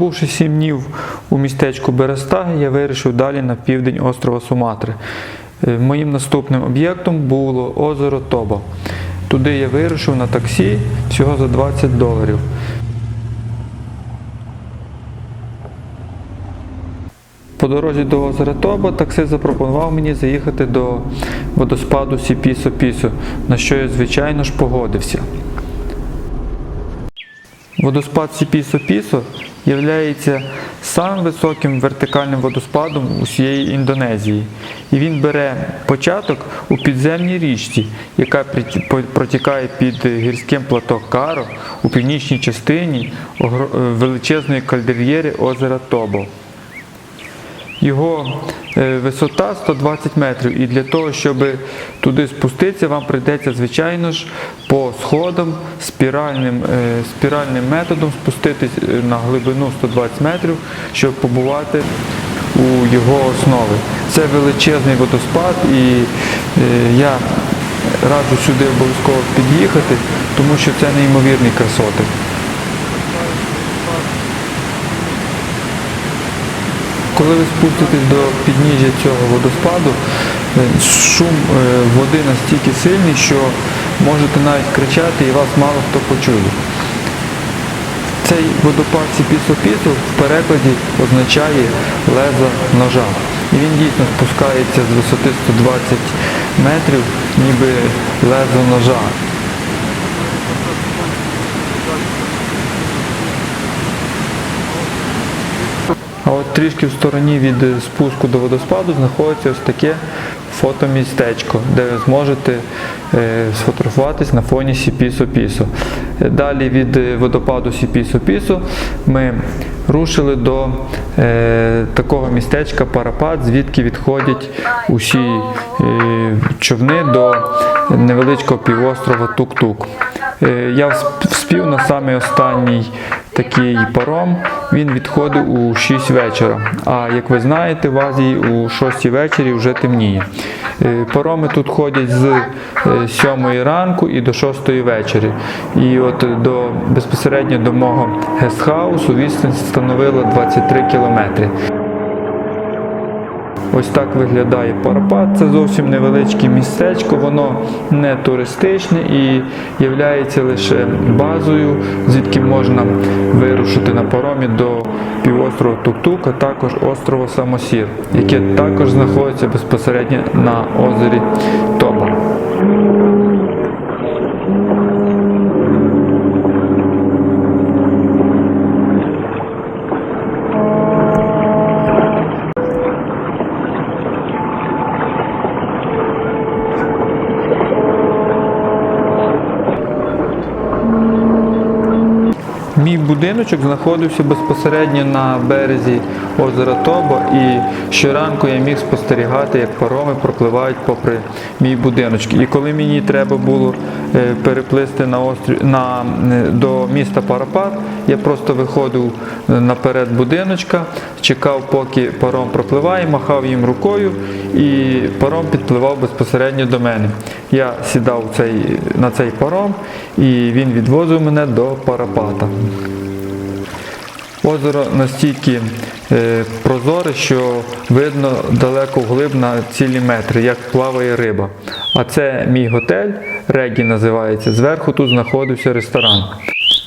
Пробувши сім днів у містечку Береста, я вирішив далі на південь острова Суматри. Е, Моїм наступним об'єктом було озеро Тоба. Туди я вирушив на таксі всього за 20 доларів. По дорозі до озера Тоба таксист запропонував мені заїхати до водоспаду Сіпісо Пісо, на що я, звичайно ж, погодився. Водоспад Сіпісо-Пісо є самим високим вертикальним водоспадом усієї Індонезії. І він бере початок у підземній річці, яка протікає під гірським плато Каро у північній частині е, величезної кальдер'єри озера Тобо. Його е, висота 120 метрів, і для того, щоб туди спуститися, вам прийдеться, звичайно ж, по сходам спіральним, е, спіральним методом спуститись е, на глибину 120 метрів, щоб побувати у його основи. Це величезний водоспад, і я раджу сюди обов'язково під'їхати, тому що це неймовірні красоти. Коли ви спуститесь до підніжжя цього водоспаду, е, шум е, води настільки сильний, що можете навіть кричати і вас мало хто почує. Цей водопад Сіпісо-Пісо в перекладі означає леза ножа. І він дійсно спускається з висоти 120 метрів, ніби лезо ножа. А от трішки в стороні від спуску до водоспаду знаходиться ось таке фотомістечко, де ви зможете е, сфотографуватись на фоні Сіпісо-Пісо. Е, Далі від водопаду Сіпісо-Пісо ми рушили до е, такого містечка Парапат, звідки відходять усі човни до невеличкого півострова Тук-Тук. Я всп- вспів на самий останній такий паром. Він відходив у 6 вечора. А як ви знаєте, в Азії у 6 вечорі вже темніє. Е, Пароми тут ходять з е, 7 ранку і до 6 вечора. І от до безпосередньо до мого гестхаусу відстань становила 23 кілометри. Ось так виглядає Парапат. Це зовсім невеличке містечко, воно не туристичне і є лише базою, звідки можна вирушити на паромі до півострова Тук-Тук, а також острова Самосір, яке також знаходиться безпосередньо на озері Тоба. Мій будиночок знаходився безпосередньо на березі озера Тобо, і щоранку я міг спостерігати, як пароми пропливають попри мій будиночок. І коли мені треба було е, переплисти на острів на, е, до міста Парапат, я просто виходив е, наперед будиночка, чекав, поки паром пропливає, махав їм рукою, і паром підпливав безпосередньо до мене. Я сідав цей, на цей паром, і він відвозив мене до Парапата. Озеро настільки е, прозоре, що видно далеко вглиб на цілі метри, як плаває риба. А це мій готель, Регі називається. Зверху тут знаходився ресторан.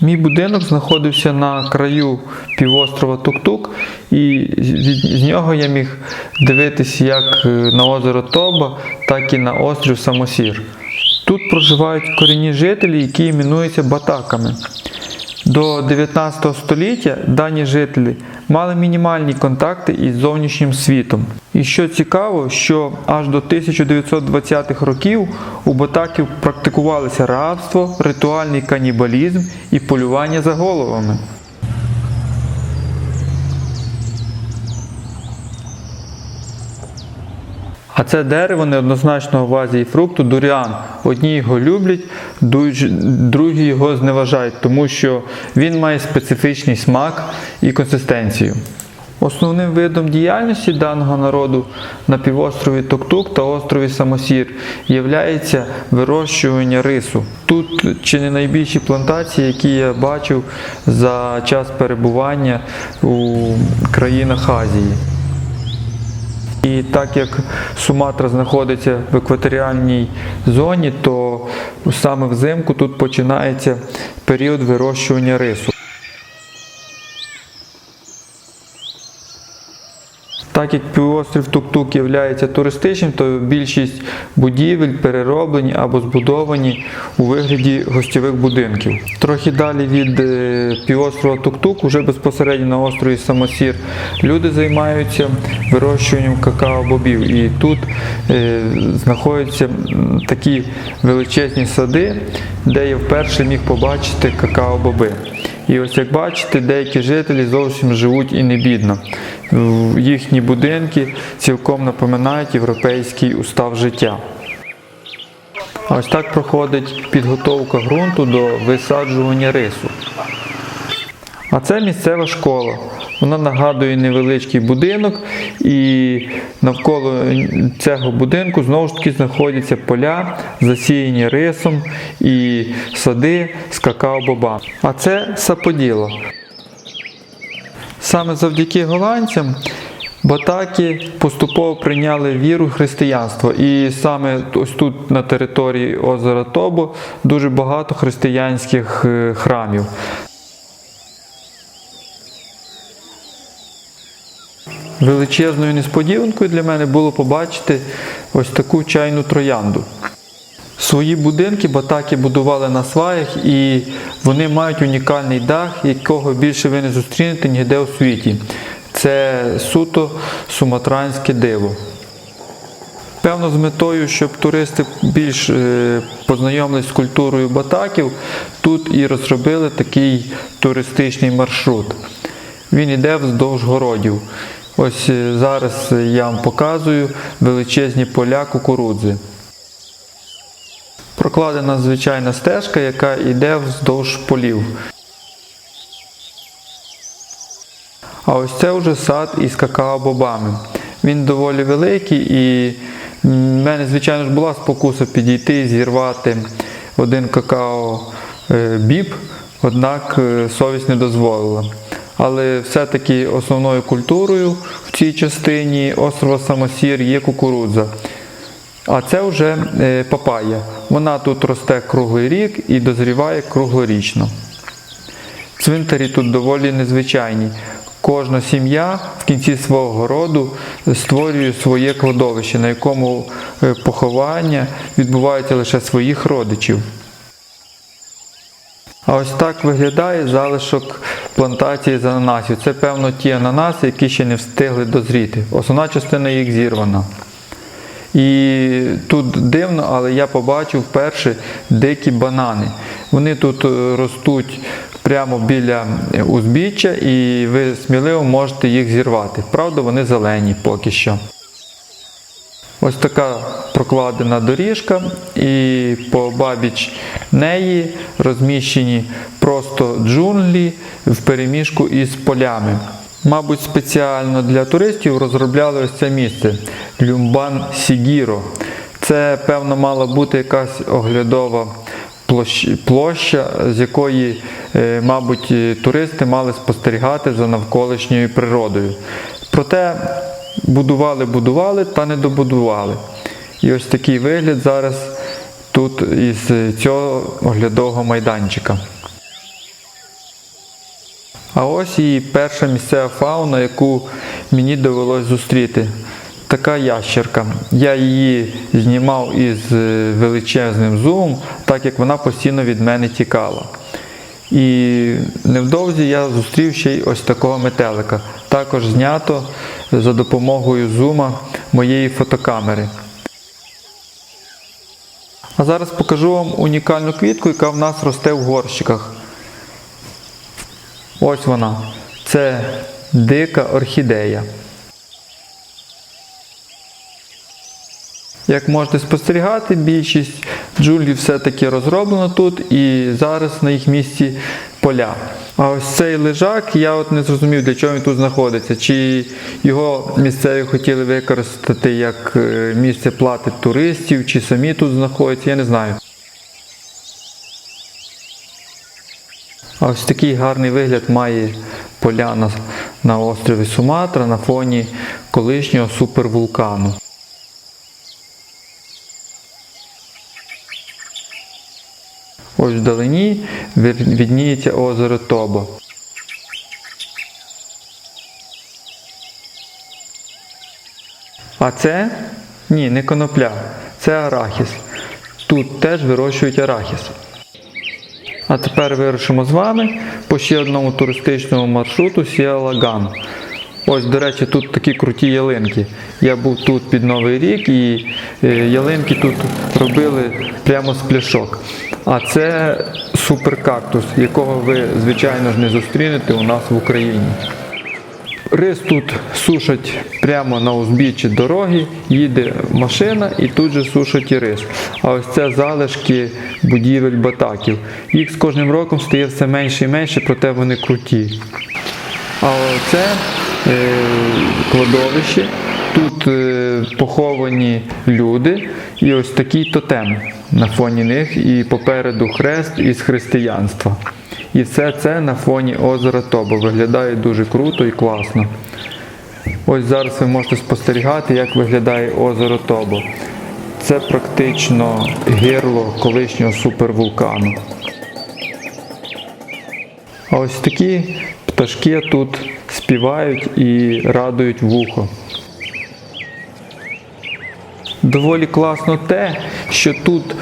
Мій будинок знаходився на краю півострова Тук-Тук, і з нього я міг дивитися як е, на озеро Тоба, так і на острів Самосір. Тут проживають корінні жителі, які іменуються батаками. До 19 століття дані жителі мали мінімальні контакти із зовнішнім світом. І що цікаво, що аж до 1920-х років у ботаків практикувалися рабство, ритуальний канібалізм і полювання за головами. А це дерево неоднозначного в Азії фрукту дуріан. Одні його люблять, другі його зневажають, тому що він має специфічний смак і консистенцію. Основним видом діяльності даного народу на півострові Токтук та острові Самосір є вирощування рису. Тут чи не найбільші плантації, які я бачив за час перебування у країнах Азії. І так як Суматра знаходиться в екваторіальній зоні, то саме взимку тут починається період вирощування рису. Так як півострів Тук-Тук є туристичним, то більшість будівель перероблені або збудовані у вигляді гостьових будинків. Трохи далі від е, півострова Тук-Тук, уже безпосередньо на острові Самосір, люди займаються вирощуванням какао-бобів. І тут е, знаходяться такі величезні сади, де я вперше міг побачити какао-боби. І ось як бачите, деякі жителі зовсім живуть і не бідно. Їхні будинки цілком напоминають європейський устав життя. Ось так проходить підготовка ґрунту до висаджування рису. А це місцева школа. Вона нагадує невеличкий будинок, і навколо цього будинку знову ж таки знаходяться поля, засіяні рисом і сади з какао-бобами. А це саподіло. Саме завдяки голландцям батаки поступово прийняли віру християнства. І саме ось тут на території озера Тобо дуже багато християнських е, храмів. Величезною несподіванкою для мене було побачити ось таку чайну троянду. Свої будинки батаки будували на сваях, і вони мають унікальний дах, якого більше ви не зустрінете ніде у світі. Це суто суматранське диво. Певно, з метою, щоб туристи більш е, познайомились з культурою батаків, тут і розробили такий туристичний маршрут. Він йде вздовж городів. Ось е, зараз я вам показую величезні поля кукурудзи. Прокладена звичайна стежка, яка йде вздовж полів. А ось це вже сад із какао-бобами. Він доволі великий і в мене, звичайно ж, була спокуса підійти і зірвати один какао-біб, однак е, совість не дозволила. Але все-таки основною культурою в цій частині острова Самосір є кукурудза. А це вже е, папая. Вона тут росте круглий рік і дозріває круглорічно. Цвинтарі тут доволі незвичайні. Кожна сім'я в кінці свого городу створює своє кладовище, на якому е, поховання відбуваються лише своїх родичів. А ось так виглядає залишок плантації з ананасів. Це, певно, ті ананаси, які ще не встигли дозріти. Основна частина їх зірвана. І тут дивно, але я побачив вперше дикі банани. Вони тут е, ростуть прямо біля узбіччя, і ви сміливо можете їх зірвати. Правда, вони зелені поки що. Ось така прокладена доріжка, і по бабіч неї розміщені просто джунглі в переміжку із полями. Мабуть, спеціально для туристів розробляли ось це місце Люмбан Сігіро. Це, певно, мала бути якась оглядова площа, з якої, е, мабуть, туристи мали спостерігати за навколишньою природою. Проте будували, будували та не добудували. І ось такий вигляд зараз тут із цього оглядового майданчика. А ось і перша місцева фауна, яку мені довелось зустріти. Така ящерка. Я її знімав із е, величезним зумом, так як вона постійно від мене тікала. І невдовзі я зустрів ще й ось такого метелика. Також знято за допомогою зума моєї фотокамери. А зараз покажу вам унікальну квітку, яка в нас росте в горщиках. Ось вона. Це дика орхідея. Як можете спостерігати, більшість джунглів все-таки розроблено тут і зараз на їх місці поля. А ось цей лежак, я от не зрозумів, для чого він тут знаходиться. Чи його місцеві хотіли використати як е, місце плати туристів, чи самі тут знаходяться, я не знаю. А ось такий гарний вигляд має поляна на острові Суматра на фоні колишнього супервулкану. Ось вдалині відніється озеро Тобо. А це ні, не конопля, це арахіс. Тут теж вирощують арахіс. А тепер вирушимо з вами по ще одному туристичному маршруту Сіалаган. Ось, до речі, тут такі круті ялинки. Я був тут під Новий рік і е, ялинки тут робили прямо з пляшок. А це суперкактус, якого ви, звичайно ж, не зустрінете у нас в Україні. Рис тут сушать прямо на узбіччі дороги, їде машина і тут же сушать і рис. А ось це залишки будівель батаків. Їх з кожним роком стає все менше і менше, проте вони круті. А оце е, кладовище. Тут е, поховані люди і ось такий тотем на фоні них, і попереду хрест із християнства. І все це на фоні озера Тобо. Виглядає дуже круто і класно. Ось зараз ви можете спостерігати, як виглядає озеро Тобо. Це практично гирло колишнього супервулкану. А ось такі пташки тут співають і радують вухо. Доволі класно те, що тут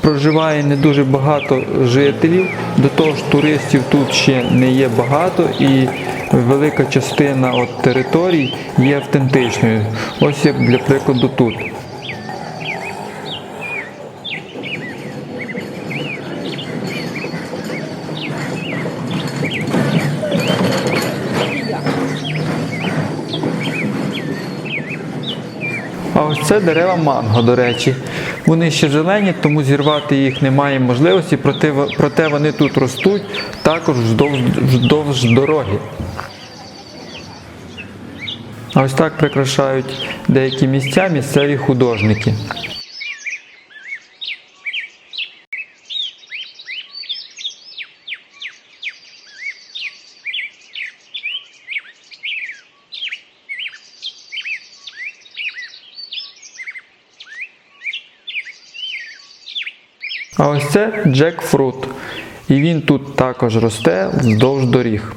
проживає не дуже багато жителів, до того ж туристів тут ще не є багато і велика частина от територій є автентичною. Ось як для прикладу тут. Це дерева манго, до речі. Вони ще зелені, тому зірвати їх немає можливості, проте, вони тут ростуть також вздовж, вздовж дороги. А ось так прикрашають деякі місця місцеві художники. А ось це джекфрут. І він тут також росте вздовж доріг.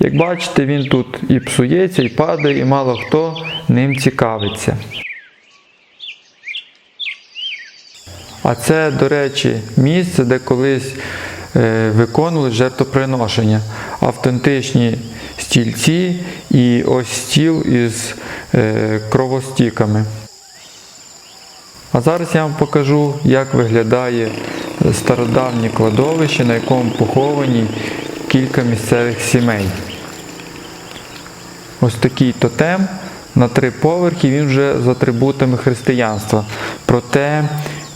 Як бачите, він тут і псується, і падає, і мало хто ним цікавиться. А це, до речі, місце, де колись е, виконували жертвоприношення. Автентичні стільці і ось стіл із е, кровостіками. А зараз я вам покажу, як виглядає стародавнє кладовище, на якому поховані кілька місцевих сімей. Ось такий тотем на три поверхи, він вже з атрибутами християнства, проте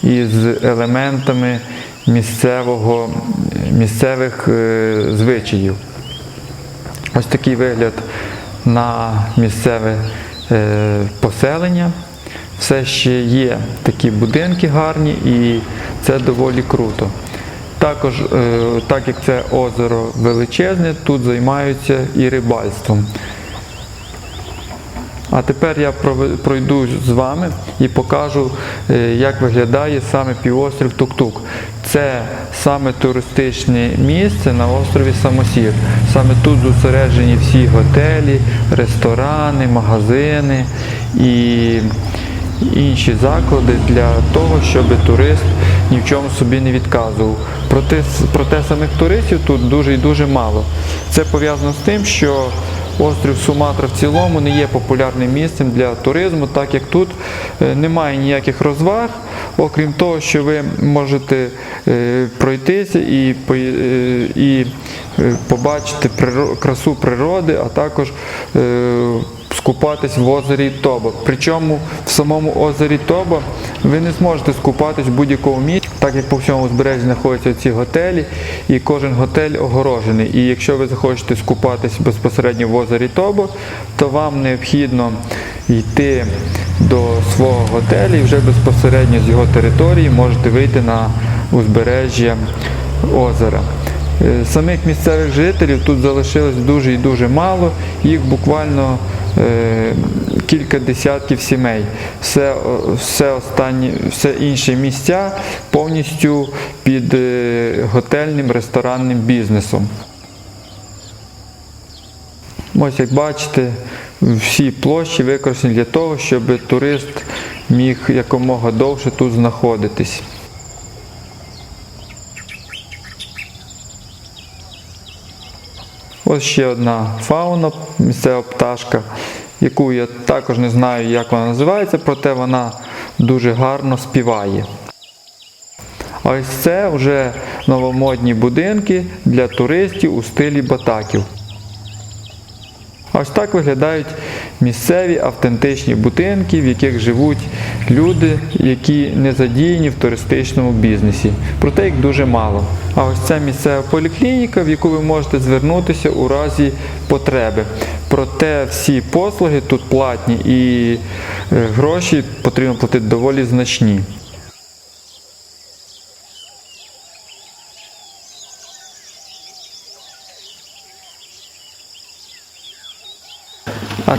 із елементами місцевого, місцевих е, звичаїв. Ось такий вигляд на місцеве е, поселення. Все ще є такі будинки гарні і це доволі круто. Також, е, так як це озеро величезне, тут займаються і рибальством. А тепер я пройду з вами і покажу, е, як виглядає саме півострів Тук-Тук. Це саме туристичне місце на острові Самосір. Саме тут зосереджені всі готелі, ресторани, магазини і інші заклади для того, щоб турист ні в чому собі не відказував. Проте, проте самих туристів тут дуже і дуже мало. Це пов'язано з тим, що острів Суматра в цілому не є популярним місцем для туризму, так як тут е, немає ніяких розваг, окрім того, що ви можете е, пройтися і, е, і побачити красу природи, а також скупатись в озері Тоба. Причому в самому озері Тоба ви не зможете скупатись в будь-якому місці, так як по всьому узбережжі знаходяться ці готелі, і кожен готель огорожений. І якщо ви захочете скупатись безпосередньо в озері Тобо, то вам необхідно йти до свого готелю і вже безпосередньо з його території можете вийти на узбережжя озера. Е, Самих місцевих жителів тут залишилось дуже і дуже мало, їх буквально кілька десятків сімей. Все, все, останні, все інші місця повністю під е, готельним ресторанним бізнесом. Ось як бачите, всі площі використані для того, щоб турист міг якомога довше тут знаходитись. Ось ще одна фауна, місцева пташка, яку я також не знаю, як вона називається, проте вона дуже гарно співає. Ось це вже новомодні будинки для туристів у стилі батаків. Ось так виглядають місцеві автентичні будинки, в яких живуть люди, які не задіяні в туристичному бізнесі. Проте їх дуже мало. А ось це місцева поліклініка, в яку ви можете звернутися у разі потреби. Проте всі послуги тут платні і е, гроші потрібно платити доволі значні.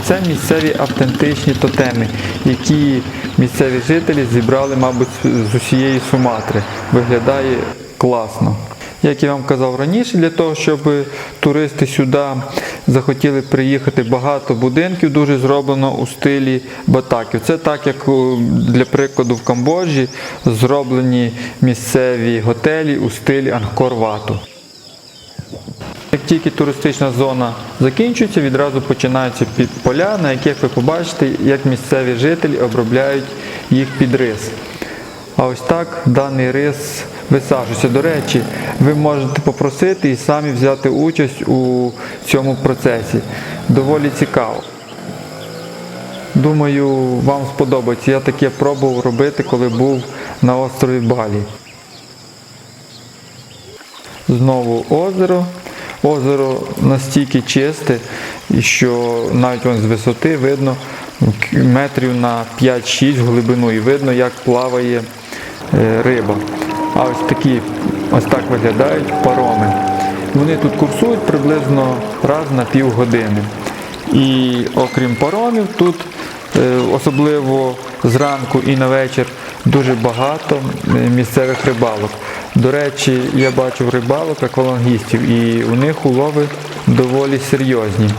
Це місцеві автентичні тотеми, які місцеві жителі зібрали, мабуть, з усієї Суматри. Виглядає класно. Як я вам казав раніше, для того, щоб туристи сюди захотіли приїхати, багато будинків дуже зроблено у стилі батаків. Це так, як для прикладу в Камбоджі зроблені місцеві готелі у стилі Ангкор-Вату. Тільки туристична зона закінчується, відразу починаються під поля, на яких ви побачите, як місцеві жителі обробляють їх під рис. А ось так даний рис висаджується. До речі, ви можете попросити і самі взяти участь у цьому процесі. Доволі цікаво. Думаю, вам сподобається. Я таке пробував робити, коли був на острові Балі. Знову озеро. Озеро настільки чисте, що навіть з висоти видно метрів на 5-6 в глибину і видно, як плаває е, риба. А ось такі ось так виглядають пароми. Вони тут курсують приблизно раз на півгодини. І окрім паромів, тут е, особливо зранку і на вечір дуже багато е, місцевих рибалок. До речі, я бачив рибалок аквалангістів, і у них улови доволі серйозні.